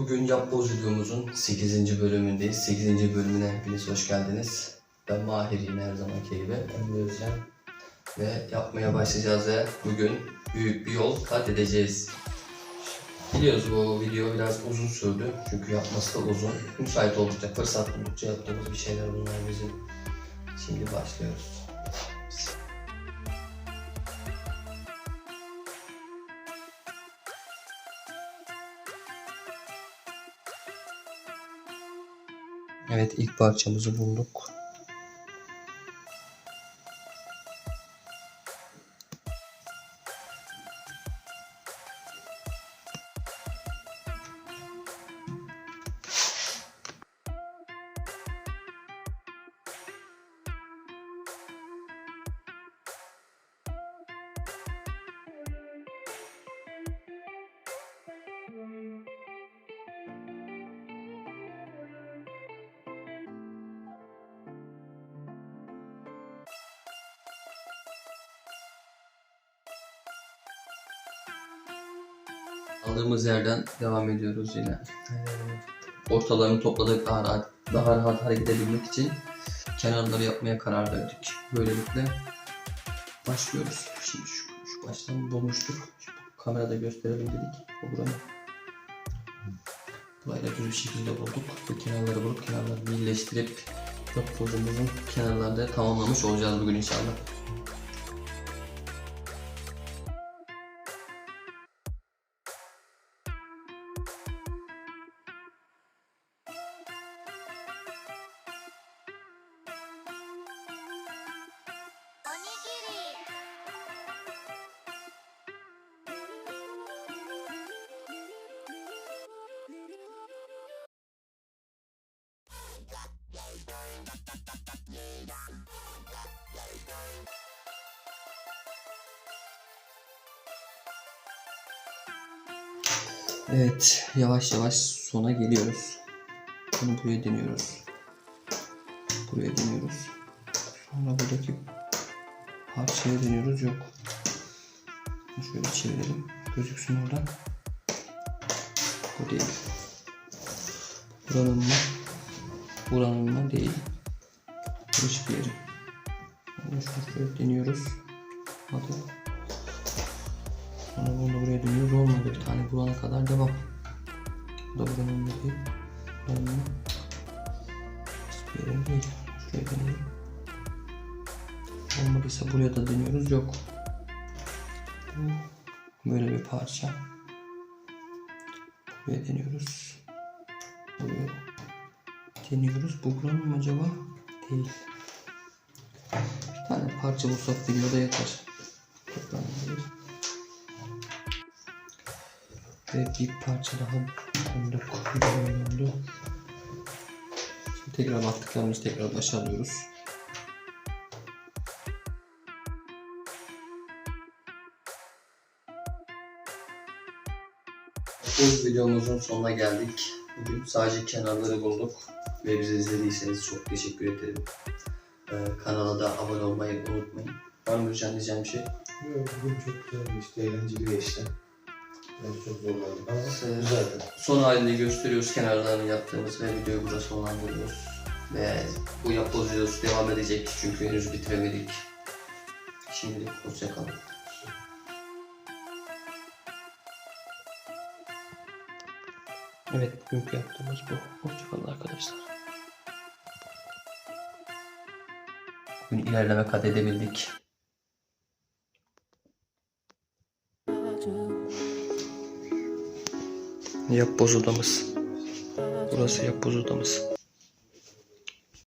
Bugün yapboz videomuzun 8. bölümündeyiz. 8. bölümüne hepiniz hoş geldiniz. Ben Mahir yine her zamanki gibi. Ben Özcan. Ve yapmaya başlayacağız ve bugün büyük bir yol kat edeceğiz. Biliyoruz bu video biraz uzun sürdü. Çünkü yapması da uzun. Müsait oldukça, fırsat buldukça yaptığımız bir şeyler bunlar bizim. Şimdi başlıyoruz. Evet ilk parçamızı bulduk. Aldığımız yerden devam ediyoruz yine. Ortalarını topladık daha rahat, daha rahat hareket edebilmek için kenarları yapmaya karar verdik. Böylelikle başlıyoruz. Şimdi şu, şu baştan bulmuştuk. Kamerada gösterelim dedik. Bu buranın. Burayla düz bir şekilde bulduk. Bu kenarları bulup kenarları birleştirip yapbozumuzun kenarlarda tamamlamış olacağız bugün inşallah. Evet, yavaş yavaş sona geliyoruz. Bunu buraya deniyoruz. Buraya deniyoruz. Sonra buradaki parçaya deniyoruz. Yok. Şöyle çevirelim. Gözüksün oradan. Bu değil. Buranın mı? Buranın mı? Değil. Hiçbir yeri. Şöyle deniyoruz. Hadi. Sonra bunu buraya dönüyoruz. Olmadı bir tane bulana kadar devam. Bu da buranın değil. Buranın. Hiçbir yerim değil. Şuraya dönüyorum. Olmadıysa buraya da dönüyoruz. Yok. Böyle bir parça. Buraya deniyoruz. Buraya deniyoruz. Bu buranın mı acaba? Değil. Bir tane parça bulsak videoda yeter. Toplanabilir. Ve bir parça daha bulduk. Bulundu. Şimdi tekrar baktıklarımızı tekrar başa. Bu videomuzun sonuna geldik. Bugün sadece kenarları bulduk. Ve bizi izlediyseniz çok teşekkür ederim. Ee, kanala da abone olmayı unutmayın. Var mı Özcan diyeceğim bir şey? Yok, Bugün çok güzel geçti, eğlenceli geçti. Ben çok zorlandım ama Evet. güzeldi. Son halini gösteriyoruz kenarlarını yaptığımız ve videoyu burada sonlandırıyoruz. Ve bu yapboz videosu devam edecek çünkü henüz bitiremedik. Şimdilik hoşçakalın. Evet bugünkü yaptığımız bu. Hoşçakalın arkadaşlar. Bugün ilerleme kat edebildik. Yapboz odamız. Burası yapboz odamız.